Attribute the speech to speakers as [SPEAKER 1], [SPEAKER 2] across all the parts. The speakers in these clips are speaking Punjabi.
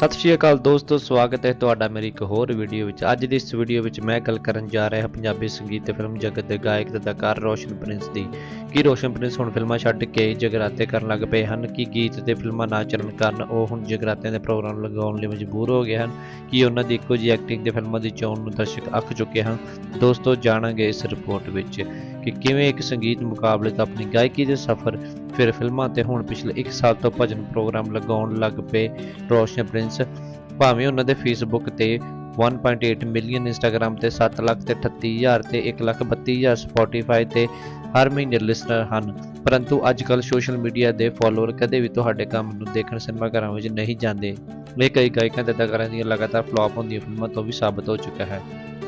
[SPEAKER 1] ਸਤਿ ਸ਼੍ਰੀ ਅਕਾਲ ਦੋਸਤੋ, ਸਵਾਗਤ ਹੈ ਤੁਹਾਡਾ ਮੇਰੀ ਇੱਕ ਹੋਰ ਵੀਡੀਓ ਵਿੱਚ। ਅੱਜ ਦੀ ਇਸ ਵੀਡੀਓ ਵਿੱਚ ਮੈਂ ਗੱਲ ਕਰਨ ਜਾ ਰਿਹਾ ਪੰਜਾਬੀ ਸੰਗੀਤ ਤੇ ਫਿਲਮ ਜਗਤ ਦੇ ਗਾਇਕ ਤੇ ਅਦਾਕਾਰ ਰੋਸ਼ਨ ਪ੍ਰਿੰਸ ਦੀ। ਕੀ ਰੋਸ਼ਨ ਪ੍ਰਿੰਸ ਹੁਣ ਫਿਲਮਾਂ ਛੱਡ ਕੇ ਜਗਰਾਤੇ ਕਰਨ ਲੱਗ ਪਏ ਹਨ? ਕਿ ਗੀਤ ਤੇ ਫਿਲਮਾਂ ਨਾ ਚੱਲਣ ਕਾਰਨ ਉਹ ਹੁਣ ਜਗਰਾਤਿਆਂ ਦੇ ਪ੍ਰੋਗਰਾਮ ਲਗਾਉਣ ਲਈ ਮਜਬੂਰ ਹੋ ਗਏ ਹਨ? ਕਿ ਉਹਨਾਂ ਦੀ ਇੱਕੋ ਜਿਹੀ ਐਕਟਿੰਗ ਤੇ ਫਿਲਮਾਂ ਦੀ ਚੋਣ ਨੂੰ ਦਰਸ਼ਕ ਅੱਕ ਚੁੱਕੇ ਹਨ? ਦੋਸਤੋ, ਜਾਣਾਂਗੇ ਇਸ ਰਿਪੋਰਟ ਵਿੱਚ ਕਿ ਕਿਵੇਂ ਇੱਕ ਸੰਗੀਤ ਮੁਕਾਬਲੇ ਤੋਂ ਆਪਣੀ ਗਾਇਕੀ ਦੇ ਸਫ਼ਰ, ਫਿਰ ਫਿਲਮਾਂ ਤੇ ਹੁਣ ਪਿਛਲੇ 1 ਸਾਲ ਤੋਂ ਭਜਨ ਪ੍ਰੋਗਰਾਮ ਲਗਾਉਣ ਲੱਗ ਪਏ ਰੋਸ਼ਨ ਪ੍ਰਿੰਸ ਭਾਵੇਂ ਉਹਨਾਂ ਦੇ ਫੇਸਬੁੱਕ ਤੇ 1.8 ਮਿਲੀਅਨ ਇੰਸਟਾਗ੍ਰam ਤੇ 7 ਲੱਖ ਤੇ 38000 ਤੇ 1 ਲੱਖ 32000 ਸਪੋਟੀਫਾਈ ਤੇ ਹਰ ਮਹੀਨੇ ਲਿਸਨਰ ਹਨ। ਪਰੰਤੂ ਅੱਜ ਕੱਲ ਸੋਸ਼ਲ ਮੀਡੀਆ ਦੇ ਫਾਲੋਅਰ ਕਦੇ ਵੀ ਤੁਹਾਡੇ ਕੰਮ ਨੂੰ ਦੇਖਣ ਸਿਨੇਮਾ ਘਰਾਂ ਵਿੱਚ ਨਹੀਂ ਜਾਂਦੇ। ਇਹ ਕਈ ਗਾਇਕਾਂ ਤੇ ਅਦਾਕਾਰਾਂ ਦੀਆਂ ਲਗਾਤਾਰ ਫਲॉप ਹੁੰਦੀਆਂ ਫਿਲਮਾਂ ਤੋਂ ਵੀ ਸਾਬਤ ਹੋ ਚੁੱਕਾ ਹੈ।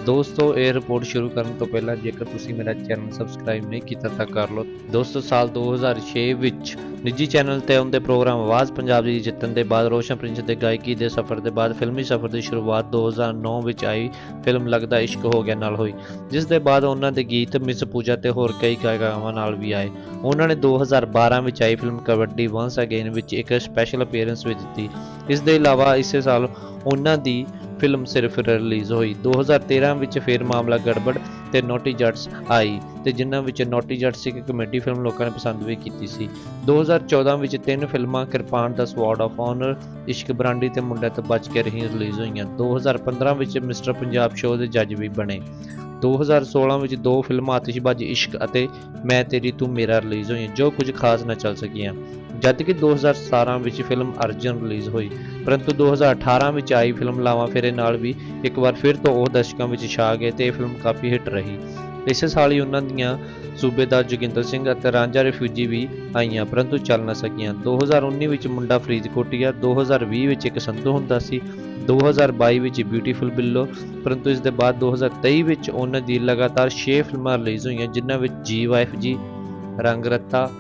[SPEAKER 1] ਦੋਸਤੋ, ਇਹ ਰਿਪੋਰਟ ਸ਼ੁਰੂ ਕਰਨ ਤੋਂ ਪਹਿਲਾਂ ਜੇਕਰ ਤੁਸੀਂ ਮੇਰਾ ਚੈਨਲ ਸਬਸਕ੍ਰਾਈਬ ਨਹੀਂ ਕੀਤਾ ਤਾਂ ਕਰ ਲਓ। ਦੋਸਤੋ, ਸਾਲ 2006 ਵਿੱਚ ਨਿੱਜੀ ਚੈਨਲ ਤੇ ਆਉਂਦੇ ਪ੍ਰੋਗਰਾਮ ਆਵਾਜ਼ ਪੰਜਾਬ ਦੀ ਜਿੱਤਣ ਦੇ ਬਾਅਦ ਰੋਸ਼ਨ ਪ੍ਰਿੰਸ ਦੇ ਗਾਇਕੀ ਦੇ ਸਫ਼ਰ ਦੇ ਬਾਅਦ ਫਿਲਮੀ ਸਫ਼ਰ ਦੀ ਸ਼ੁਰੂਆਤ 2009 ਵਿੱਚ ਆਈ। ਫਿਲਮ ਲੱਗਦਾ ਇਸ਼ਕ ਹੋ ਗਿਆ ਨਾਲ ਹੋਈ। ਜਿਸ ਦੇ ਬਾਅਦ ਉਹਨਾਂ ਦੇ ਗੀਤ ਮਿਸ ਪੂਜਾ ਤੇ ਹੋਰ ਕਈ ਗਾਇਕਾਵਾਂ ਨਾਲ ਵੀ ਆਏ। ਉਹਨਾਂ ਨੇ 2012 ਵਿੱਚ ਆਈ ਫਿਲਮ ਕਬੱਡੀ ਵਾਂਸ ਅਗੇਨ ਵਿੱਚ ਇੱਕ ਸਪੈਸ਼ਲ ਅਪੀਅਰੈਂਸ ਵੀ ਦਿੱਤੀ। ਇਸ ਦੇ ਇਲਾਵਾ ਇਸੇ ਸਾਲ ਉਹਨਾਂ ਦੀ ਫਿਲਮ ਸਿਰਫ ਰਿਲੀਜ਼ ਹੋਈ। 2013 ਵਿੱਚ ਫੇਰ ਮਾਮਲਾ ਗੜਬੜ ਤੇ ਨੋਟੀ ਜੱਟਸ ਆਈ ਤੇ ਜਿਨ੍ਹਾਂ ਵਿੱਚ ਨੋਟੀ ਜੱਟਸ ਇੱਕ ਕਮੇਡੀ ਫਿਲਮ ਲੋਕਾਂ ਨੇ ਪਸੰਦ ਵੀ ਕੀਤੀ ਸੀ। 2014 ਵਿੱਚ ਤਿੰਨ ਫਿਲਮਾਂ, ਕਿਰਪਾਨ ਦਾ sword of honour, Ishq brandy ਤੇ ਮੁੰਡਾ ਤੋਂ ਬਚ ਕੇ ਰਹੀ ਰਿਲੀਜ਼ ਹੋਈਆਂ। 2015 ਵਿੱਚ ਮਿਸਟਰ ਪੰਜਾਬ ਸ਼ੋਅ ਦੇ ਜੱਜ ਵੀ ਬਣੇ। 2016 ਵਿੱਚ ਦੋ ਫਿਲਮਾਂ ਆਤਿਸ਼ਬਾਜ਼ੀ ਇਸ਼ਕ ਅਤੇ ਮੈਂ ਤੇਰੀ ਤੂੰ ਮੇਰਾ ਰਿਲੀਜ਼ ਹੋਈਆਂ, ਜੋ ਕੁਝ ਖਾਸ ਨਾ ਚੱਲ ਸਕੀਆਂ। ਜਦ ਕਿ 2017 ਵਿੱਚ ਫਿਲਮ ਅਰਜਨ ਰਿਲੀਜ਼ ਹੋਈ, ਪਰੰਤੂ 2018 ਵਿੱਚ ਆਈ ਫਿਲਮ ਲਾਵਾਂ ਫੇਰੇ ਨਾਲ ਵੀ ਇੱਕ ਵਾਰ ਫਿਰ ਤੋਂ ਉਹ ਦਰਸ਼ਕਾਂ ਵਿੱਚ ਛਾ ਗਏ ਤੇ ਇਹ ਫਿਲਮ ਕਾਫੀ ਹਿੱਟ ਰਹੀ। ਇਸੇ ਸਾਲ ਹੀ ਉਹਨਾਂ ਦੀਆਂ ਸੂਬੇਦਾਰ ਜੋਗਿੰਦਰ ਸਿੰਘ ਅਤੇ ਰਾਂਝਾ ਰਿਫਿਊਜੀ ਵੀ ਆਈਆਂ, ਪਰੰਤੂ ਚੱਲ ਨਾ ਸਕੀਆਂ। 2019 ਵਿੱਚ ਮੁੰਡਾ ਫਰੀਦਕੋਟੀਆ 2020 ਵਿੱਚ ਇੱਕ ਸੰਧੂ ਹੁੰਦਾ ਸੀ 2022 ਵਿੱਚ ਬਿਊਟੀਫੁਲ ਬਿੱਲੋ, ਪਰੰਤੂ ਇਸ ਦੇ ਬਾਅਦ 2023 ਵਿੱਚ ਉਹਨਾਂ ਦੀ ਲਗਾਤਾਰ 6 ਫਿਲਮਾਂ ਰਿਲੀਜ਼ ਹੋਈਆਂ, ਜਿਨ੍ਹਾਂ ਵਿੱਚ ਜੀ ਵਾਈਫ ਜੀ, ਰੰਗ ਰੱਤਾ,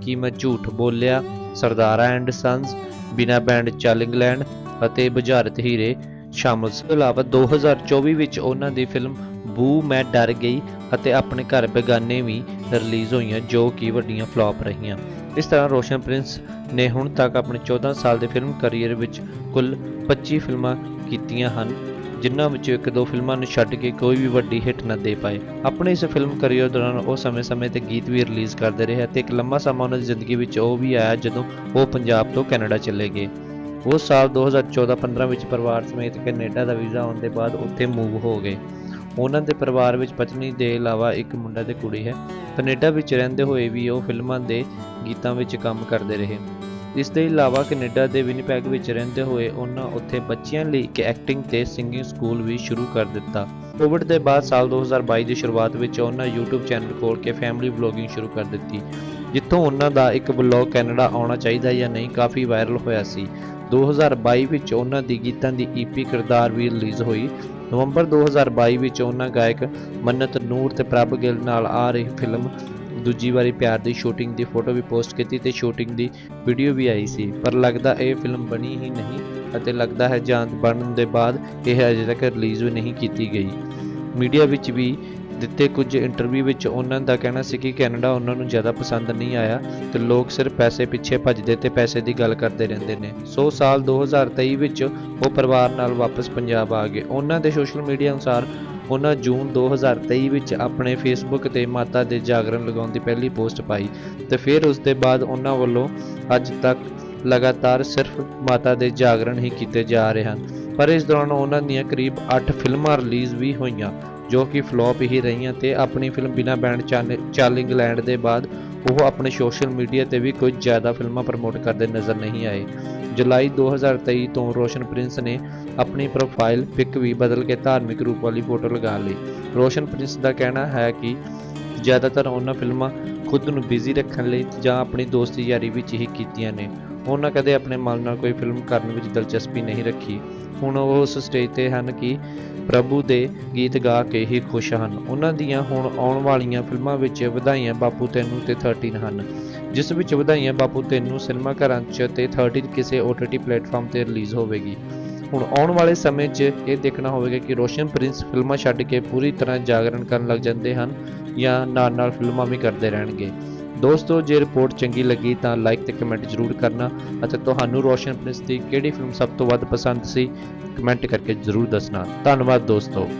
[SPEAKER 1] ਕੀ ਮੈਂ ਝੂਠ ਬੋਲਿਆ, ਸਰਦਾਰਾ ਐਂਡ ਸਨਸ ਬਿਨਾ ਬੈਂਡ ਚੱਲ ਇੰਗਲੈਂਡ ਅਤੇ ਬੁਝਾਰਤ ਹੀਰੇ ਸ਼ਾਮਲ ਸੀ। ਇਸ ਤੋਂ ਇਲਾਵਾ 2024 ਵਿੱਚ ਉਹਨਾਂ ਦੀ ਫਿਲਮ ਬੂ ਮੈਂ ਡਰ ਗਈ ਅਤੇ ਆਪਣੇ ਘਰ ਬੇਗਾਨੇ ਵੀ ਰਿਲੀਜ਼ ਹੋਈਆਂ, ਜੋ ਕਿ ਵੱਡੀਆਂ ਫਲॉप ਰਹੀਆਂ। ਇਸ ਤਰ੍ਹਾਂ ਰੋਸ਼ਨ ਪ੍ਰਿੰਸ ਨੇ ਹੁਣ ਤੱਕ ਆਪਣੇ 14 ਸਾਲ ਦੇ ਫਿਲਮ ਕੈਰੀਅਰ ਵਿੱਚ ਕੁੱਲ 25 ਫਿਲਮਾਂ ਕੀਤੀਆਂ ਹਨ, ਜਿਨ੍ਹਾਂ ਵਿੱਚੋਂ ਇੱਕ ਦੋ ਫਿਲਮਾਂ ਨੂੰ ਛੱਡ ਕੇ ਕੋਈ ਵੀ ਵੱਡੀ ਹਿੱਟ ਨਾ ਦੇ ਪਾਏ। ਆਪਣੇ ਇਸ ਫਿਲਮ ਕੈਰੀਅਰ ਦੌਰਾਨ ਉਹ ਸਮੇਂ-ਸਮੇਂ ਤੇ ਗੀਤ ਵੀ ਰਿਲੀਜ਼ ਕਰਦੇ ਰਹੇ ਅਤੇ ਇੱਕ ਲੰਮਾ ਸਮਾਂ ਉਹਨਾਂ ਦੀ ਜ਼ਿੰਦਗੀ ਵਿੱਚ ਉਹ ਵੀ ਆਇਆ ਜਦੋਂ ਉਹ ਪੰਜਾਬ ਤੋਂ ਕੈਨੇਡਾ ਚਲੇ ਗਏ। ਉਹ ਸਾਲ 2014-15 ਵਿੱਚ ਪਰਿਵਾਰ ਸਮੇਤ ਕੈਨੇਡਾ ਦਾ ਵੀਜ਼ਾ ਆਉਣ ਦੇ ਬਾਅਦ ਉੱਥੇ ਮੂਵ ਹੋ ਗਏ। ਉਹਨਾਂ ਦੇ ਪਰਿਵਾਰ ਵਿੱਚ ਪਤਨੀ ਦੇ ਇਲਾਵਾ ਇੱਕ ਮੁੰਡਾ ਤੇ ਕੁੜੀ ਹੈ। ਕੈਨੇਡਾ ਵਿੱਚ ਰਹਿੰਦੇ ਹੋਏ ਵੀ ਉਹ ਫਿਲਮਾਂ ਦੇ ਗੀਤਾਂ ਵਿੱਚ ਕੰਮ ਕਰਦੇ ਰਹੇ। ਇਸ ਦੇ ਇਲਾਵਾ ਕੈਨੇਡਾ ਦੇ ਵਿਨੀਪੈਗ ਵਿੱਚ ਰਹਿੰਦੇ ਹੋਏ ਉਹਨਾਂ ਉੱਥੇ ਬੱਚਿਆਂ ਲਈ ਇੱਕ ਐਕਟਿੰਗ ਤੇ ਸਿੰਗਿੰਗ ਸਕੂਲ ਵੀ ਸ਼ੁਰੂ ਕਰ ਦਿੱਤਾ। ਕੋਵਿਡ ਦੇ ਬਾਅਦ ਸਾਲ 2022 ਦੀ ਸ਼ੁਰੂਆਤ ਵਿੱਚ ਉਹਨਾਂ YouTube ਚੈਨਲ ਖੋਲ੍ਹ ਕੇ ਫੈਮਿਲੀ ਵਲੌਗਿੰਗ ਸ਼ੁਰੂ ਕਰ ਦਿੱਤੀ, ਜਿੱਥੋਂ ਉਹਨਾਂ ਦਾ ਇੱਕ ਵਲੌਗ ਕੈਨੇਡਾ ਆਉਣਾ ਚਾਹੀਦਾ ਜਾਂ ਨਹੀਂ ਕਾਫੀ ਵਾਇਰਲ ਹੋਇਆ ਸੀ। 2022 ਵਿੱਚ ਉਹਨਾਂ ਦੀ ਗੀਤਾਂ ਦੀ EP ਕਿਰਦਾਰ ਵੀ ਰਿਲੀਜ਼ ਹੋਈ। ਨਵੰਬਰ 2022 ਵਿੱਚ ਉਹਨਾਂ ਗਾਇਕ ਮੰਨਤ ਨੂਰ ਤੇ ਪ੍ਰਭ ਗਿੱਲ ਨਾਲ ਆ ਰਹੀ ਫਿਲਮ ਦੂਜੀ ਵਾਰੀ ਪਿਆਰ ਦੀ ਸ਼ੂਟਿੰਗ ਦੀ ਫੋਟੋ ਵੀ ਪੋਸਟ ਕੀਤੀ ਤੇ ਸ਼ੂਟਿੰਗ ਦੀ ਵੀਡੀਓ ਵੀ ਆਈ ਸੀ। ਪਰ ਲੱਗਦਾ ਇਹ ਫਿਲਮ ਬਣੀ ਹੀ ਨਹੀਂ ਅਤੇ ਲੱਗਦਾ ਹੈ ਜਾਂ ਬਣਨ ਦੇ ਬਾਅਦ ਇਹ ਅਜੇ ਤੱਕ ਰਿਲੀਜ਼ ਵੀ ਨਹੀਂ ਕੀਤੀ ਗਈ। ਮੀਡੀਆ ਵਿੱਚ ਵੀ ਦਿੱਤੇ ਕੁਝ ਇੰਟਰਵਿਊ ਵਿੱਚ ਉਹਨਾਂ ਦਾ ਕਹਿਣਾ ਸੀ ਕਿ ਕੈਨੇਡਾ ਉਹਨਾਂ ਨੂੰ ਜ਼ਿਆਦਾ ਪਸੰਦ ਨਹੀਂ ਆਇਆ ਤੇ ਲੋਕ ਸਿਰਫ ਪੈਸੇ ਪਿੱਛੇ ਭੱਜਦੇ ਤੇ ਪੈਸੇ ਦੀ ਗੱਲ ਕਰਦੇ ਰਹਿੰਦੇ ਨੇ। ਸੋ ਸਾਲ 2023 ਵਿੱਚ ਉਹ ਪਰਿਵਾਰ ਨਾਲ ਵਾਪਸ ਪੰਜਾਬ ਆ ਗਏ। ਉਹਨਾਂ ਦੇ ਸੋਸ਼ਲ ਮੀਡੀਆ ਅਨੁਸਾਰ ਉਹਨਾਂ ਜੂਨ 2023 ਵਿੱਚ ਆਪਣੇ ਫੇਸਬੁੱਕ ਤੇ ਮਾਤਾ ਦੇ ਜਾਗਰਣ ਲਗਾਉਣ ਦੀ ਪਹਿਲੀ ਪੋਸਟ ਪਾਈ ਤੇ ਫਿਰ ਉਸ ਦੇ ਬਾਅਦ ਉਹਨਾਂ ਵੱਲੋਂ ਅੱਜ ਤੱਕ ਲਗਾਤਾਰ ਸਿਰਫ ਮਾਤਾ ਦੇ ਜਾਗਰਣ ਹੀ ਕੀਤੇ ਜਾ ਰਹੇ ਹਨ। ਪਰ ਇਸ ਦੌਰਾਨ ਉਹਨਾਂ ਦੀਆਂ ਕਰੀਬ 8 ਫਿਲਮਾਂ ਰਿਲੀਜ਼ ਵੀ ਹੋਈਆਂ। ਜੋ ਕਿ ਫਲॉप ਹੀ ਰਹੀਆਂ ਤੇ ਆਪਣੀ ਫਿਲਮ ਬਿਨਾ ਬੈਂਡ ਚੱਲ ਇੰਗਲੈਂਡ ਦੇ ਬਾਅਦ ਉਹ ਆਪਣੇ ਸੋਸ਼ਲ ਮੀਡੀਆ ਤੇ ਵੀ ਕੁਝ ਜ਼ਿਆਦਾ ਫਿਲਮਾਂ ਪ੍ਰਮੋਟ ਕਰਦੇ ਨਜ਼ਰ ਨਹੀਂ ਆਏ। ਜੁਲਾਈ 2023 ਤੋਂ ਰੋਸ਼ਨ ਪ੍ਰਿੰਸ ਨੇ ਆਪਣੀ ਪ੍ਰੋਫਾਈਲ ਪਿਕ ਵੀ ਬਦਲ ਕੇ ਧਾਰਮਿਕ ਰੂਪ ਵਾਲੀ ਫੋਟੋ ਲਗਾ ਲਈ। ਰੋਸ਼ਨ ਪ੍ਰਿੰਸ ਦਾ ਕਹਿਣਾ ਹੈ ਕਿ ਜ਼ਿਆਦਾਤਰ ਉਹਨਾਂ ਫਿਲਮਾਂ ਖੁਦ ਨੂੰ ਬਿਜ਼ੀ ਰੱਖਣ ਲਈ ਜਾਂ ਆਪਣੀ ਦੋਸਤੀ ਯਾਰੀ ਵਿੱਚ ਹੀ ਕੀਤੀਆਂ ਨੇ। ਉਹਨਾਂ ਕਦੇ ਆਪਣੇ ਮਨ ਨਾਲ ਕੋਈ ਫਿਲਮ ਕਰਨ ਵਿੱਚ ਦਿਲਚਸਪੀ ਨਹੀਂ ਰੱਖੀ। ਹੁਣ ਉਹ ਉਸ ਸਟੇਜ ਤੇ ਹਨ ਕਿ ਪ੍ਰਭੂ ਦੇ ਗੀਤ ਗਾ ਕੇ ਹੀ ਖੁਸ਼ ਹਨ। ਉਹਨਾਂ ਦੀਆਂ ਹੁਣ ਆਉਣ ਵਾਲੀਆਂ ਫਿਲਮਾਂ ਵਿੱਚ ਵਧਾਈਆਂ ਬਾਪੂ ਤੈਨੂੰ ਤੇ 13 ਹਨ। ਜਿਸ ਵਿੱਚ ਵਧਾਈਆਂ ਬਾਪੂ ਤੈਨੂੰ ਸਿਨੇਮਾ ਘਰਾਂ 'ਚ ਤੇ 13 ਕਿਸੇ OTT ਪਲੇਟਫਾਰਮ ਤੇ ਰਿਲੀਜ਼ ਹੋਵੇਗੀ। ਹੁਣ ਆਉਣ ਵਾਲੇ ਸਮੇਂ 'ਚ ਇਹ ਦੇਖਣਾ ਹੋਵੇਗਾ ਕਿ ਰੋਸ਼ਨ ਪ੍ਰਿੰਸ ਫਿਲਮਾਂ ਛੱਡ ਕੇ ਪੂਰੀ ਤਰ੍ਹਾਂ ਜਾਗਰਣ ਕਰਨ ਲੱਗ ਜਾਂਦੇ ਹਨ ਜਾਂ ਨਾਲ ਨਾਲ ਫਿਲਮਾਂ ਵੀ ਕਰਦੇ ਰਹਿਣਗੇ। ਦੋਸਤੋ, ਜੇ ਰਿਪੋਰਟ ਚੰਗੀ ਲੱਗੀ ਤਾਂ ਲਾਈਕ ਤੇ ਕਮੈਂਟ ਜ਼ਰੂਰ ਕਰਨਾ ਅਤੇ ਤੁਹਾਨੂੰ ਰੋਸ਼ਨ ਪ੍ਰਿੰਸ ਦੀ ਕਿਹੜੀ ਫਿਲਮ ਸਭ ਤੋਂ ਵੱਧ ਪਸੰਦ ਸੀ ਕਮੈਂਟ ਕਰਕੇ ਜ਼ਰੂਰ ਦੱਸਣਾ। ਧੰਨਵਾਦ ਦੋਸਤੋ।